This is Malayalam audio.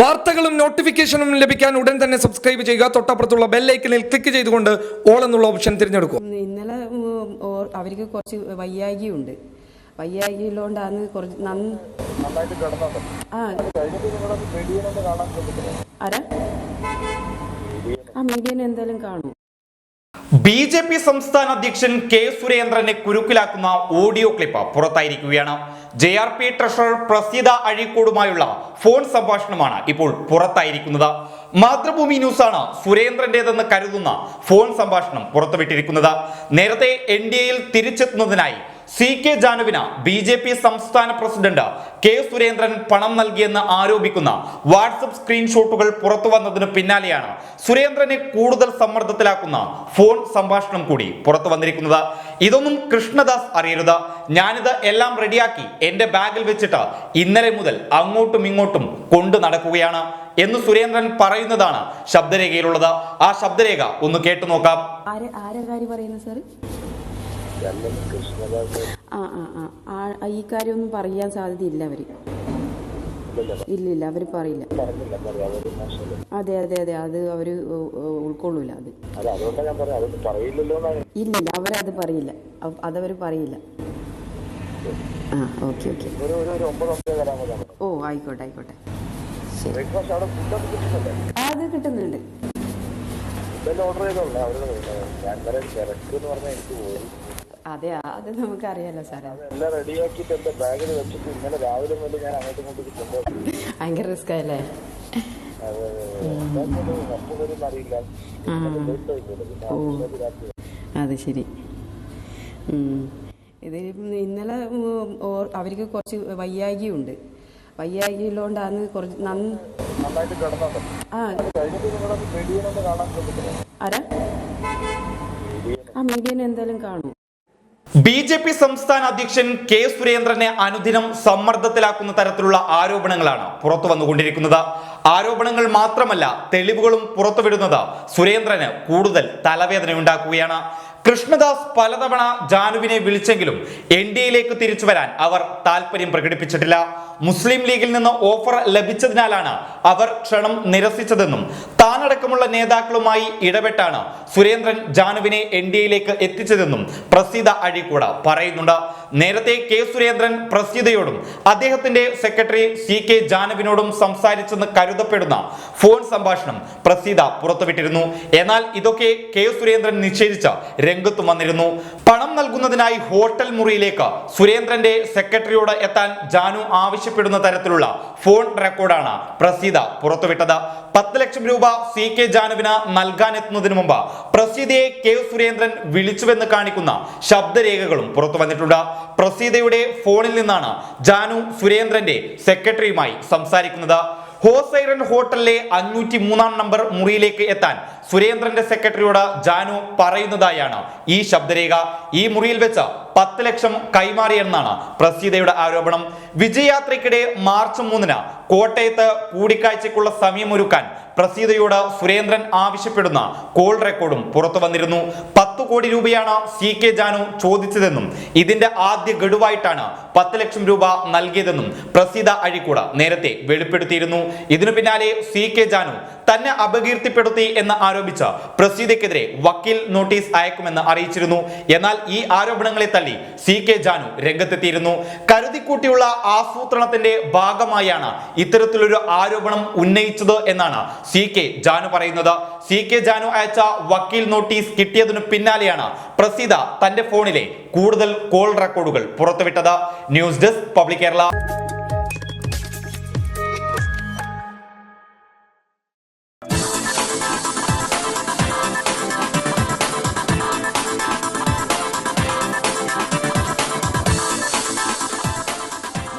വാർത്തകളും നോട്ടിഫിക്കേഷനും ലഭിക്കാൻ ഉടൻ തന്നെ സബ്സ്ക്രൈബ് ചെയ്യുക. തൊട്ടപ്പുറത്തുള്ള ബെല്ലൈക്കനിൽ ക്ലിക്ക് ചെയ്തുകൊണ്ട് ഓൾ എന്നുള്ള ഓപ്ഷൻ തിരഞ്ഞെടുക്കുക. ഇന്നലെ അവർക്ക് കുറച്ച് വയ്യായികയുണ്ട്. വയ്യായികയുള്ളതുകൊണ്ടാണ് കുറച്ച് ആ. ആരാ? ആ മീഡിയനെ എന്തായാലും കാണും. ബി ജെ പി സംസ്ഥാന അധ്യക്ഷൻ കെ സുരേന്ദ്രനെ കുരുക്കിലാക്കുന്ന audio clip പുറത്തായിരിക്കുകയാണ്. J R P treasurer Praseetha അഴീക്കോടുമായുള്ള phone സംഭാഷണമാണ് ഇപ്പോൾ പുറത്തായിരിക്കുന്നത്. മാതൃഭൂമി ന്യൂസ് ആണ് സുരേന്ദ്രന്റേതെന്ന് കരുതുന്ന ഫോൺ സംഭാഷണം പുറത്തുവിട്ടിരിക്കുന്നത്. നേരത്തെ എൻ ഡി എയിൽ തിരിച്ചെത്തുന്നതിനായി സി കെ ജാനുവിന് ബി ജെ പി സംസ്ഥാന പ്രസിഡന്റ് കെ സുരേന്ദ്രൻ പണം നൽകിയെന്ന് ആരോപിക്കുന്ന വാട്സപ്പ് സ്ക്രീൻഷോട്ടുകൾ പുറത്തു വന്നതിന് പിന്നാലെയാണ് സുരേന്ദ്രനെ കൂടുതൽ സമ്മർദ്ദത്തിലാക്കുന്ന ഫോൺ സംഭാഷണം കൂടി പുറത്തു വന്നിരിക്കുന്നത്. ഇതൊന്നും കൃഷ്ണദാസ് അറിയരുത്. ഞാനിത് എല്ലാം റെഡിയാക്കി എന്റെ ബാഗിൽ വെച്ചിട്ട് ഇന്നലെ മുതൽ അങ്ങോട്ടും ഇങ്ങോട്ടും കൊണ്ടു നടക്കുകയാണ് എന്ന് സുരേന്ദ്രൻ പറയുന്നതാണ് ശബ്ദരേഖയിലുള്ളത്. ആ ശബ്ദരേഖ ഒന്ന് കേട്ടു നോക്കാം. ആരെ ആരെ ആ ആ ആ. ഈ കാര്യമൊന്നും പറയാൻ സാധ്യതയില്ല അവർ. ഇല്ല ഇല്ല അവർ പറയില്ല. അതെ അതെ അതെ. അത് അവർ ഉൾക്കൊള്ളൂല അത്. ഇല്ല അവരത് പറയില്ല. അതവര് പറയില്ല. ആ ഓക്കെ ഓക്കെ. ഓ ആയിക്കോട്ടെ ആയിക്കോട്ടെ. അത് കിട്ടുന്നുണ്ട്. അവരുടെ ഞാൻ വരെ തിരക്ക് എന്ന് പറഞ്ഞാൽ എനിക്ക് എന്റെ ബാഗിൽ വെച്ചിട്ട് നമുക്കറിയാലോ കൊണ്ടുപോകും ഭയങ്കര റിസ്ക് അല്ലേ? അത് ശരി. ഇത് ഇന്നലെ അവർക്ക് കുറച്ച് വയ്യായികയുണ്ട്. വയ്യായികയുള്ളതുകൊണ്ടാണ് കുറച്ച് ആ. ആ മീഡിയനെ എന്തായാലും കാണും. ബി ജെ പി സംസ്ഥാന അധ്യക്ഷൻ കെ സുരേന്ദ്രനെ അനുദിനം സമ്മർദ്ദത്തിലാക്കുന്ന തരത്തിലുള്ള ആരോപണങ്ങളാണ് പുറത്തു വന്നുകൊണ്ടിരിക്കുന്നത്. ആരോപണങ്ങൾ മാത്രമല്ല തെളിവുകളും പുറത്തുവിടുന്നത് സുരേന്ദ്രന് കൂടുതൽ തലവേദന ഉണ്ടാക്കുകയാണ് കൃഷ്ണദാസ് പലതവണ ജാനുവിനെ വിളിച്ചെങ്കിലും എൻ ഡി എയിലേക്ക് തിരിച്ചു വരാൻ അവർ താല്പര്യം പ്രകടിപ്പിച്ചിട്ടില്ല. മുസ്ലിം ലീഗിൽ നിന്ന് ഓഫർ ലഭിച്ചതിനാലാണ് അവർ ക്ഷണം നിരസിച്ചതെന്നും താനടക്കമുള്ള നേതാക്കളുമായി ഇടപെട്ടാണ് സുരേന്ദ്രൻ ജാനുവിനെ എൻ ഡി എയിലേക്ക് എത്തിച്ചതെന്നും പ്രസീത അഴീക്കൂട പറയുന്നുണ്ട്. നേരത്തെ കെ സുരേന്ദ്രൻ പ്രസീതയോടും അദ്ദേഹത്തിന്റെ സെക്രട്ടറി സി കെ ജാനുവിനോടും സംസാരിച്ചെന്ന് കരുതപ്പെടുന്ന ഫോൺ സംഭാഷണം പ്രസീത പുറത്തുവിട്ടിരുന്നു. എന്നാൽ ഇതൊക്കെ കെ സുരേന്ദ്രൻ നിഷേധിച്ച് രംഗത്തും വന്നിരുന്നു. പണം നൽകുന്നതിനായി ഹോട്ടൽ മുറിയിലേക്ക് സുരേന്ദ്രന്റെ സെക്രട്ടറിയോട് എത്താൻ ജാനു ആവശ്യപ്പെടുന്ന തരത്തിലുള്ള ഫോൺ റെക്കോർഡാണ് പ്രസീത പുറത്തുവിട്ടത്. പത്ത് ലക്ഷം രൂപ സി കെ ജാനുവിന് നൽകാനെത്തുന്നതിന് മുമ്പ് പ്രസീതയെ കെ സുരേന്ദ്രൻ വിളിച്ചുവെന്ന് കാണിക്കുന്ന ശബ്ദരേഖകളും പുറത്തു വന്നിട്ടുണ്ട്. പ്രസീതയുടെ ഫോണിൽ നിന്നാണ് ജാനു സുരേന്ദ്രന്റെ സെക്രട്ടറിയുമായി സംസാരിക്കുന്നത്. ഹോസൈറൻ ഹോട്ടലിലെ അഞ്ഞൂറ്റി മൂന്നാം നമ്പർ മുറിയിലേക്ക് എത്താൻ സുരേന്ദ്രന്റെ സെക്രട്ടറിയോട് ജാനു പറയുന്നതായാണ് ഈ ശബ്ദരേഖ. ഈ മുറിയിൽ വെച്ച് പത്ത് ലക്ഷം കൈമാറിയെന്നാണ് പ്രസീതയുടെ ആരോപണം. വിജയയാത്രയ്ക്കിടെ മാർച്ച് മൂന്നിന് കോട്ടയത്ത് കൂടിക്കാഴ്ചയ്ക്കുള്ള സമയമൊരുക്കാൻ പ്രസീതയോട് സുരേന്ദ്രൻ ആവശ്യപ്പെടുന്ന കോൾ റെക്കോർഡും പുറത്തു വന്നിരുന്നു. പത്ത് കോടി രൂപയാണ് സി കെ ജാനു ചോദിച്ചതെന്നും ഇതിന്റെ ആദ്യ ഗഡുവായിട്ടാണ് പത്ത് ലക്ഷം രൂപ നൽകിയതെന്നും പ്രസീത അഴിക്കൂട നേരത്തെ വെളിപ്പെടുത്തിയിരുന്നു. ഇതിനു പിന്നാലെ സി കെ ജാനു തന്നെ അപകീർത്തിപ്പെടുത്തി എന്ന് ആരോപിച്ച പ്രസീതയ്ക്കെതിരെ വക്കീൽ നോട്ടീസ് അയക്കുമെന്ന് അറിയിച്ചിരുന്നു. എന്നാൽ ഈ ആരോപണങ്ങളെ തള്ളി. സി കെ ജാനു രംഗത്തെത്തിയിരുന്നു. കരുതിക്കൂട്ടിയുള്ള ആസൂത്രണത്തിന്റെ ഭാഗമായാണ് ഇത്തരത്തിലൊരു ആരോപണം ഉന്നയിച്ചത് എന്നാണ് സി കെ ജാനു പറയുന്നത്. സി കെ ജാനു അയച്ച വക്കീൽ നോട്ടീസ് കിട്ടിയതിനു പിന്നാലെയാണ് പ്രസീത തന്റെ ഫോണിലെ കൂടുതൽ കോൾ റെക്കോർഡുകൾ പുറത്തുവിട്ടത്. News desk public Kerala.